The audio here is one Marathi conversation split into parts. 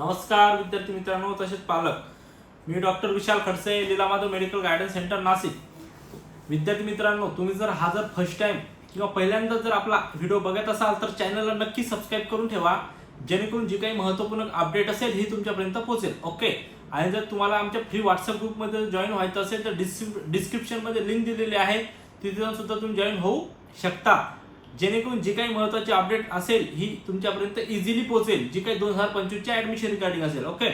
नमस्कार विद्यार्थी मित्रांनो तसेच पालक. मी doctor Vishal Khadse Leelamadhav medical guidance centre Nashik. विद्यार्थी मित्रांनो तुम्ही जर हा जर फर्स्ट टाइम किंवा पहिल्यांदा जर आपला व्हिडिओ बघत असाल तर चॅनलला नक्की सबस्क्राईब करून ठेवा. जेणेकरून जी काही महत्त्वपूर्ण अपडेट असेल ही तुमच्यापर्यंत पोहोचेल. ओके आणि जर तुम्हाला आमच्या फ्री व्हॉट्सअप ग्रुपमध्ये जॉईन व्हायचं असेल तर डिस्क्रिप्शनमध्ये लिंक दिलेली आहे. तिथे जाऊन सुद्धा तुम्ही जॉईन होऊ शकता. जेणेकरून जी काही महत्वाची अपडेट असेल ही तुमच्यापर्यंत इझिली पोहोचेल. जी काही दोन हजार पंचवीसच्या ऍडमिशन रिगार्डिंग असेल ओके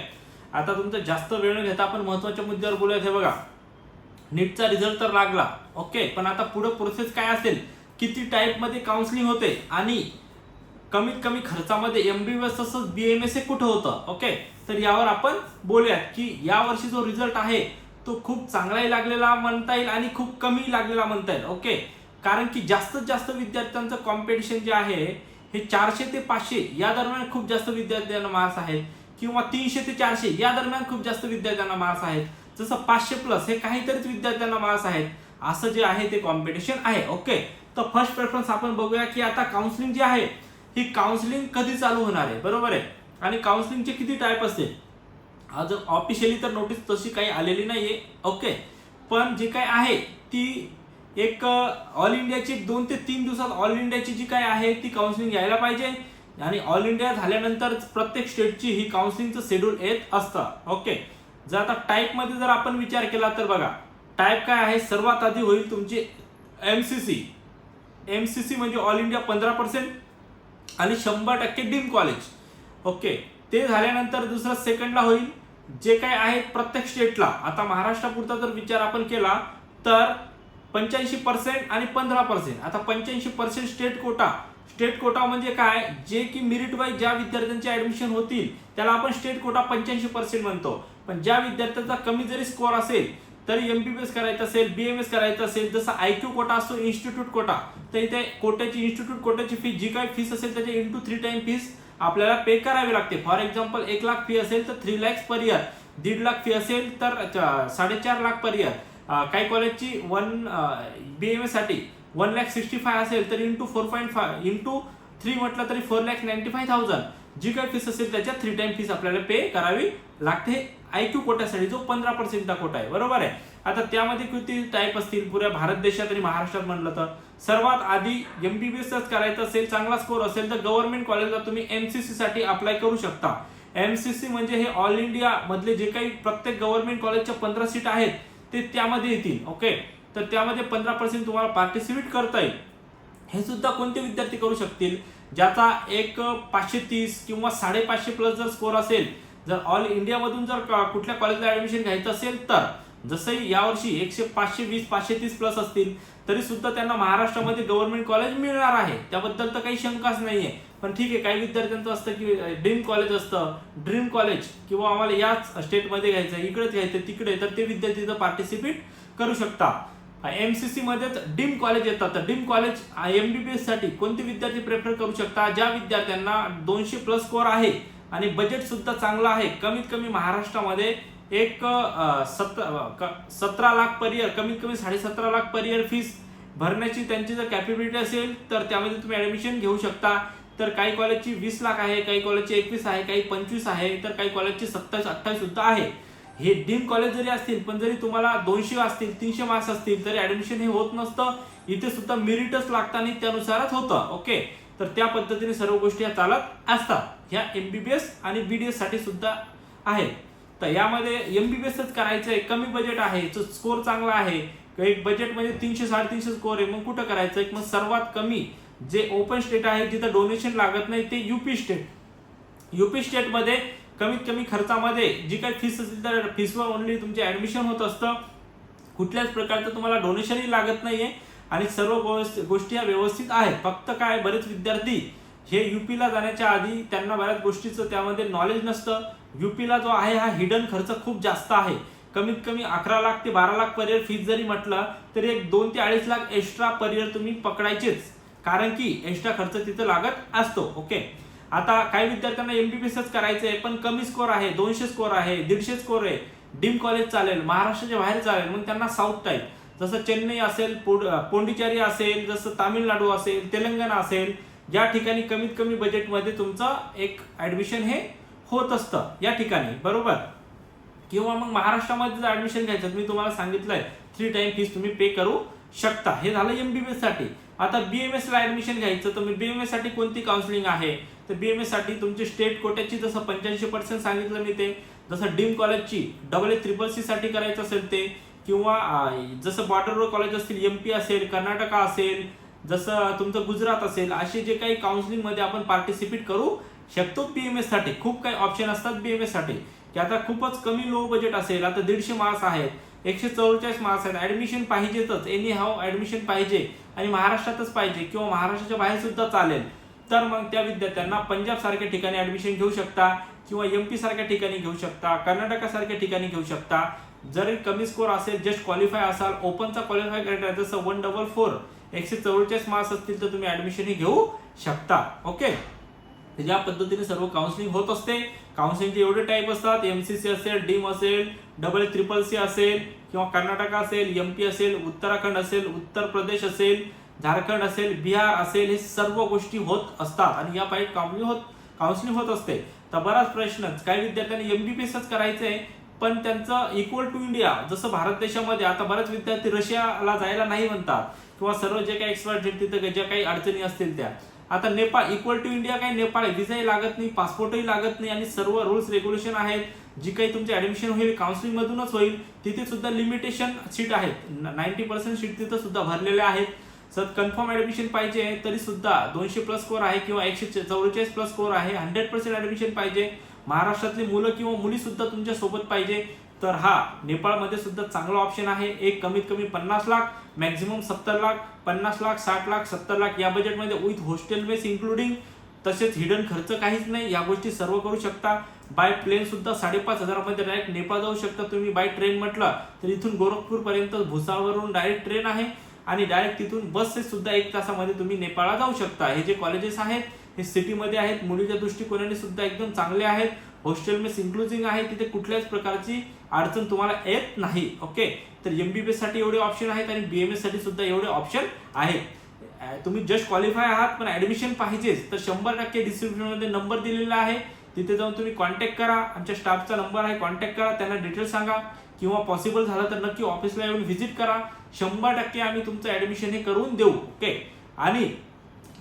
आता तुमचा जास्त वेळ न घेता आपण महत्त्वाच्या मुद्द्यावर बोलूयात हे बघा. नीटचा रिझल्ट तर लागला ओके पण आता पुढे प्रोसेस काय असेल? किती टाईपमध्ये काउन्सिलिंग होते? आणि कमीत कमी खर्चामध्ये एमबीबीएस तसंच बीएमएस हे कुठं होतं ओके तर यावर आपण बोलूयात की यावर्षी जो रिझल्ट आहे तो खूप चांगलाही लागलेला म्हणता येईल आणि खूप कमी लागलेला म्हणता येईल ओके कारण की जास्तीत जास्त विद्यार्थ्यांचं कॉम्पिटिशन जे आहे हे चारशे ते पाचशे या दरम्यान खूप जास्त विद्यार्थ्यांना मार्क्स आहेत. किंवा तीनशे ते चारशे या दरम्यान खूप जास्त विद्यार्थ्यांना मार्क्स आहेत. जसं पाचशे प्लस हे काहीतरीच विद्यार्थ्यांना मार्क्स आहेत. असं जे आहे ते कॉम्पिटिशन आहे. ओके तर फर्स्ट प्रेफरन्स आपण बघूया की आता काउन्सिलिंग जी आहे ही काउन्सिलिंग कधी चालू होणार आहे? बरोबर आहे? आणि काउन्सिलिंगचे किती टाईप असतील? आज ऑफिशियली तर नोटीस तशी काही आलेली नाहीये. ओके पण जे काय आहे ती एक ऑल इंडियाची दोन ते तीन दिवसात ऑल इंडियाची जी काय आहे ती काउन्सिलिंग घ्यायला पाहिजे. आणि ऑल इंडिया झाल्यानंतर प्रत्येक स्टेटची ही काउन्सिलिंगचं शेड्यूल येत असतं. ओके जर आता टाईपमध्ये जर आपण विचार केला तर बघा टाईप काय आहे? सर्वात आधी होईल तुमची M C C M C C म्हणजे ऑल इंडिया पंधरा पर्सेंट आणि शंभर टक्के डीम कॉलेज ओके ते झाल्यानंतर दुसरं सेकंडला होईल. जे काय आहे प्रत्येक स्टेटला आता महाराष्ट्रापुरता जर विचार आपण केला तर पंच्याऐंशी पर्सेंट आणि पंधरा पर्सेंट आता पंच्याऐंशी percent state quota state quota म्हणजे काय? जे की मेरिट वाईज ज्या विद्यार्थ्यांचे ऍडमिशन होतील त्याला आपण स्टेट कोटा पंच्याऐंशी पर्सेंट म्हणतो. पण ज्या विद्यार्थ्यांचा कमी जरी स्कोअर असेल तरी एमबीबीएस करायचं असेल बीएमएस करायचं असेल जसं आयक्यू कोटा असतो इन्स्टिट्यूट कोटा तर इथे कोट्याची इन्स्टिट्यूट कोट्याची फी जी काही फीस असेल त्याची इंटू थ्री टाइम फीस आपल्याला पे करावी लागते. फॉर एक्झाम्पल एक लाख फी असेल तर थ्री लॅक्स पर इयर दीड लाख फी असेल तर साडेचार लाख पर इयर काही कॉलेजची वन बी एम एसाठी वन लॅक सिक्स्टी फाय असेल तर into four point five into three म्हटलं तरी four lakh ninety five thousand जी काही फीस असेल त्याच्यात थ्री टाइम फीस आपल्याला पे करावी लागते. आय क्यू कोट्यासाठी जो पंधरा पर्सेंटचा कोटा आहे. बरोबर आहे? आता त्यामध्ये किती टाईप असतील? पुऱ्या भारत देशात आणि महाराष्ट्रात म्हणलं तर. सर्वात आधी एम डी बी एसच करायचं असेल चांगला स्कोर असेल तर गव्हर्नमेंट कॉलेजला तुम्ही एम सी साठी अप्लाय करू शकता. एम सी सी म्हणजे हे ऑल इंडिया मधले जे काही प्रत्येक गव्हर्नमेंट कॉलेजच्या पंधरा सीट आहेत ते त्यामध्ये येतील ओके तर त्यामध्ये पंधरा पर्सेंट तुम्हाला पार्टिसिपेट करता येईल. हे सुद्धा कोणते विद्यार्थी करू शकतील? ज्याचा एक पाचशे तीस किंवा साडेपाचशे प्लस जर स्कोर असेल जर ऑल इंडियामधून जर क- कुठल्या कॉलेजला ऍडमिशन घ्यायचं असेल तर जसंही यावर्षी एकशे पाचशे वीस पाचशे तीस प्लस असतील तरी सुद्धा त्यांना महाराष्ट्रामध्ये गव्हर्नमेंट कॉलेज मिळणार आहे. त्याबद्दल तर काही शंकाच नाहीये. पण ठीक आहे काही विद्यार्थ्यांचं असतं की ड्रीम कॉलेज असतं. ड्रीम कॉलेज किंवा आम्हाला याच स्टेटमध्ये घ्यायचं इकडेच घ्यायचं तिकडे तर ते विद्यार्थी पार्टिसिपेट करू शकता. एमसीसी मध्येच डीम कॉलेज येतात. तर डीम कॉलेज एमबीबीएससाठी कोणते विद्यार्थी प्रेफर करू शकता? ज्या विद्यार्थ्यांना दोनशे प्लस स्कोअर आहे आणि बजेट सुद्धा चांगलं आहे कमीत कमी महाराष्ट्रामध्ये एक सतरा लाख पर इयर कमीत कमी साडेसतरा लाख पर इयर फीस भरण्याची त्यांची जर कॅपेबिलिटी असेल तर त्यामध्ये तुम्ही ॲडमिशन घेऊ शकता. तर काही कॉलेजची वीस लाख आहे काही कॉलेजची एकवीस आहे काही पंचवीस आहे तर काही कॉलेजची सत्तावीस अठ्ठावीस सुद्धा आहे. हे डीम कॉलेज जरी असतील पण जरी तुम्हाला दोनशे असतील तीनशे मार्क्स असतील तरी ऍडमिशन हे होत नसतं. इथे सुद्धा मेरिटच लागतं आणि त्यानुसारच होतं ओके? तर त्या पद्धतीने सर्व गोष्टी ह्या चालत असतात. ह्या एमबीबीएस आणि बीडीएससाठी सुद्धा आहेत. तर यामध्ये एम बी बी एसच करायचं आहे कमी बजेट आहे स्कोर चांगला आहे एक बजेट म्हणजे तीनशे साडेतीनशे स्कोर आहे मग कुठं करायचं? एक मग सर्वात कमी जे ओपन स्टेट आहे जिथं डोनेशन लागत नाही ते युपी स्टेट युपी स्टेटमध्ये कमीत कमी खर्चामध्ये जी काही फीस असेल तर फीसवर ओनली तुमचे ॲडमिशन होत असतं. कुठल्याच प्रकारचं तुम्हाला डोनेशनही लागत नाही आहे आणि सर्व गोष्ट- गोष्टी ह्या व्यवस्थित आहेत. फक्त काय? बरेच विद्यार्थी हे युपीला जाण्याच्या आधी त्यांना बऱ्याच गोष्टीचं त्यामध्ये नॉलेज नसतं. युपीला जो आहे हा हिडन खर्च खूप जास्त आहे. कमीत कमी अकरा लाख ते बारा लाख पर इयर जरी म्हटलं तरी एक दोन ते अडीच लाख एक्स्ट्रा पर इयर तुम्ही पकडायचेच. कारण की एक्स्ट्रा खर्च तिथं लागत असतो ओके आता काही विद्यार्थ्यांना एमबीबीएसच करायचं आहे पण कमी स्कोर आहे दोनशे स्कोर आहे दीडशे स्कोर आहे. डीम कॉलेज चालेल महाराष्ट्राच्या बाहेर चालेल मग त्यांना साऊथ टाईप जसं चेन्नई असेल पोंडिचेरी असेल जसं तामिळनाडू असेल तेलंगणा असेल या ठिकाणी कमीत कमी बजेटमध्ये तुमचं एक ॲडमिशन हे होत असतं या ठिकाणी बरोबर? किंवा मग महाराष्ट्रामध्ये जर ॲडमिशन घ्यायचं तर मी तुम्हाला सांगितलंय थ्री टाईम फीस तुम्ही पे करू शकता. हे झालं एम बी बी एससाठी आता बी एम एसला ऍडमिशन घ्यायचं तर बी एमसाठी कोणती काउन्सिलिंग आहे? तर बी एम एससाठी तुमची स्टेट कोट्याची जसं पंच्याऐंशी पर्सेंट सांगितलं मी ते जसं डीम कॉलेजची डबल ए ट्रिपल सी साठी करायचं असेल ते किंवा जसं जसं रोड कॉलेज असतील एम पी असेल कर्नाटका असेल जसं तुमचं गुजरात असेल असे जे काही काउन्सिलिंगमध्ये आपण पार्टिसिपेट करू शकतो पी एम एससाठी खूप काही ऑप्शन असतात बी एम एससाठी की आता खूपच कमी लो बजेट असेल आता दीडशे मार्क्स आहेत एकशे चौवेचाळीस मार्क्स आहेत. ॲडमिशन पाहिजेतच. एनी हाव ॲडमिशन पाहिजे. आणि महाराष्ट्रातच पाहिजे. किंवा महाराष्ट्राच्या बाहेर सुद्धा चालेल. तर मग त्या विद्यार्थ्यांना पंजाब सारख्या ठिकाणी ॲडमिशन घेऊ शकता. किंवा एम पी सारख्या ठिकाणी घेऊ शकता. कर्नाटकासारख्या ठिकाणी घेऊ शकता. जरी कमी स्कोर असेल जस्ट क्वालिफाय असाल ओपनचा क्वालिफाय करायचा जसं वन डबल फोर एकशे चौवेचाळीस मार्क्स असतील तर तुम्ही ऍडमिशनही घेऊ शकता. ओके ज्या पद्धतीने सर्व काउन्सिलिंग होत असते काउन्सिलिंगचे एवढे टाईप असतात एमसीसी असेल डीम असेल डबल ट्रिपल सी असेल किंवा कर्नाटक असेल एमपी असेल उत्तराखंड असेल उत्तर प्रदेश असेल झारखंड असेल बिहार असेल हे सर्व गोष्टी होत असतात. आणि या पाहिजे काउन्सिलिंग होत काउन्सिलिंग होत असते. तर बराच प्रश्नच काही विद्यार्थ्यांनी एमबीबीएसच आहे पण त्यांचं इक्वल टू इंडिया जसं भारत देशामध्ये आता बरेच विद्यार्थी रशियाला जायला नाही म्हणतात किंवा सर्व जे काही एक्सपर्ट तिथं ज्या काही अडचणी असतील त्या. आता नेपाळ इक्वल टू इंडिया काही नेपाळ आहे विजाही लागत नाही पासपोर्टही लागत नाही आणि सर्व रुल्स रेग्युलेशन आहेत जी काही तुमचे ऍडमिशन होईल काउन्सिलिंग मधूनच होईल तिथे सुद्धा लिमिटेशन सीट आहेत. नाईन्टी पर्सेंट सीट तिथे सुद्धा भरलेल्या आहेत. सर कन्फर्म ऍडमिशन पाहिजे तरी सुद्धा दोनशे प्लस स्कोर आहे किंवा एकशे चौवेचाळीस प्लस स्कोर आहे हंड्रेड पर्सेंट ऍडमिशन पाहिजे. महाराष्ट्रातली मुलं किंवा मुली सुद्धा तुमच्यासोबत पाहिजे. तर हा नेपाळमध्ये सुद्धा चांगला ऑप्शन आहे. एक कमीत कमी पन्नास लाख मॅक्झिमम सत्तर लाख पन्नास लाख साठ लाख सत्तर लाख या बजेटमध्ये विथ हॉस्टेल बेस इन्क्लुडिंग तसेच हिडन खर्च काहीच नाही. या गोष्टी सर्व करू शकता. बाय प्लेन सुद्धा साडेपाच हजारामध्ये डायरेक्ट नेपाळ जाऊ शकता तुम्ही. बाय ट्रेन म्हटलं तर इथून गोरखपूरपर्यंत भुसावळवरून डायरेक्ट ट्रेन आहे. आणि डायरेक्ट तिथून बसेस सुद्धा एक तासामध्ये तुम्ही नेपाळला जाऊ शकता. हे जे कॉलेजेस आहेत हे सिटीमध्ये आहेत. मुलीच्या दृष्टिकोनाने सुद्धा एकदम चांगले आहेत. हॉस्टेल मेस इन्क्लुझिंग आहे. तिथे कुठल्याच प्रकारची अडचण तुम्हाला येत नाही. ओके तर एमबीबीएससाठी एवढे ऑप्शन आहेत आणि बीएमएससाठी सुद्धा एवढे ऑप्शन आहेत. तुम्ही जस्ट क्वालिफाय आहात पण ऍडमिशन पाहिजेच. तर शंभर टक्के डिस्क्रिप्शनमध्ये नंबर दिलेला आहे. तिथे जाऊन तुम्ही कॉन्टॅक्ट करा. आमच्या स्टाफचा नंबर आहे. कॉन्टॅक्ट करा. त्यांना डिटेल सांगा. किंवा पॉसिबल झालं तर नक्की ऑफिसला येऊन व्हिजिट करा. शंभर टक्के आम्ही तुमचं ऍडमिशन हे करून देऊ. ओके आणि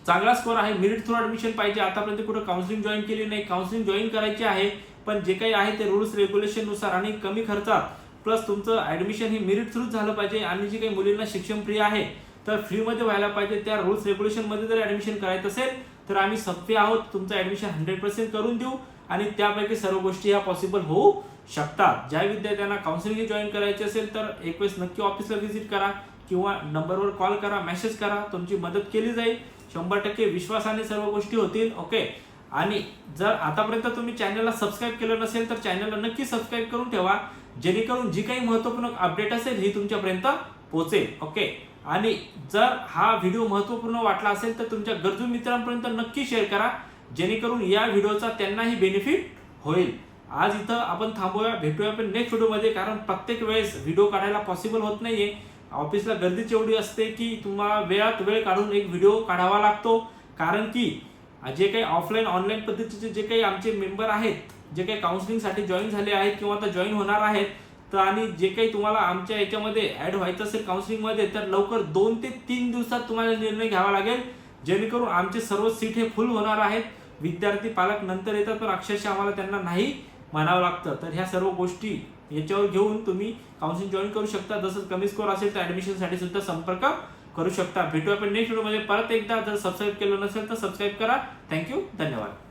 चांगला स्कोर आहे. मेरिट थ्रू ऍडमिशन पाहिजे. आतापर्यंत कुठं काउन्सिलिंग जॉईन केली नाही. काउन्सिलिंग जॉईन करायची आहे. पण जे काही आहे ते रूल्स रेग्युलेशननुसार आणि कमी खर्चात. प्लस तुमचं ऍडमिशन हे मेरिट थ्रूच झालं पाहिजे. आणि जे काही मुलींना शिक्षण फ्री आहे तर फ्रीमध्ये व्हायला पाहिजे. त्या रूल्स रेग्युलेशनमध्ये जर ऍडमिशन करायचं असेल तर आम्ही सत्य आहोत. तुमचं ऍडमिशन हंड्रेड पर्सेंट करून देऊ. आणि त्यापैकी सर्व गोष्टी ह्या पॉसिबल होऊ शकतात. ज्या विद्यार्थ्यांना काउन्सिलिंग जॉईन करायचे असेल तर एक वेळेस नक्की ऑफिसला व्हिजिट करा. किंवा नंबरवर कॉल करा मेसेज करा. तुमची मदत केली जाईल. शंभर टक्के विश्वासाने सर्व गोष्टी होतील ओके आणि जर आतापर्यंत तुम्ही चॅनलला सबस्क्राईब केलं नसेल तर चॅनलला नक्की सबस्क्राईब करून ठेवा. जेणेकरून जी काही महत्त्वपूर्ण अपडेट असेल ही तुमच्यापर्यंत पोहोचेल ओके आणि जर हा व्हिडिओ महत्त्वपूर्ण वाटला असेल तर तुमच्या गरजू मित्रांपर्यंत नक्की शेअर करा. जेणेकरून या व्हिडिओचा त्यांनाही बेनिफिट होईल. आज इथं आपण थांबूया भेटूया पण नेक्स्ट व्हिडिओमध्ये कारण प्रत्येक वेळेस व्हिडिओ काढायला पॉसिबल होत नाहीये. ऑफिसला गर्दीच एवढी असते की तुम्हाला वेळात वेळ काढून एक व्हिडिओ काढावा लागतो. कारण की जे काही ऑफलाईन ऑनलाईन पद्धतीचे जे काही आमचे मेंबर आहेत जे काही काउन्सिलिंगसाठी जॉईन झाले आहेत किंवा आता जॉईन होणार आहेत तर आणि जे काही तुम्हाला आमच्या याच्यामध्ये ॲड व्हायचं असेल काउन्सिलिंगमध्ये तर लवकर दोन ते तीन दिवसात तुम्हाला निर्णय घ्यावा लागेल. जेणेकरून आमचे सर्व सीट हे फुल होणार आहेत. विद्यार्थी पालक नंतर येतात पण अक्षरशः आम्हाला त्यांना नाही म्हणावं लागतं. तर ह्या सर्व गोष्टी याच्यावर घेऊन तुम्ही काउन्सिलिंग जॉईन करू शकता. जसं कमी स्कोर असेल तर ॲडमिशनसाठी सुद्धा संपर्क करू शकता. भेटू आपण नेक्स्ट व्हिडिओमध्ये परत एकदा जर सबस्क्राईब केलं नसेल तर सबस्क्राईब करा. थँक्यू धन्यवाद.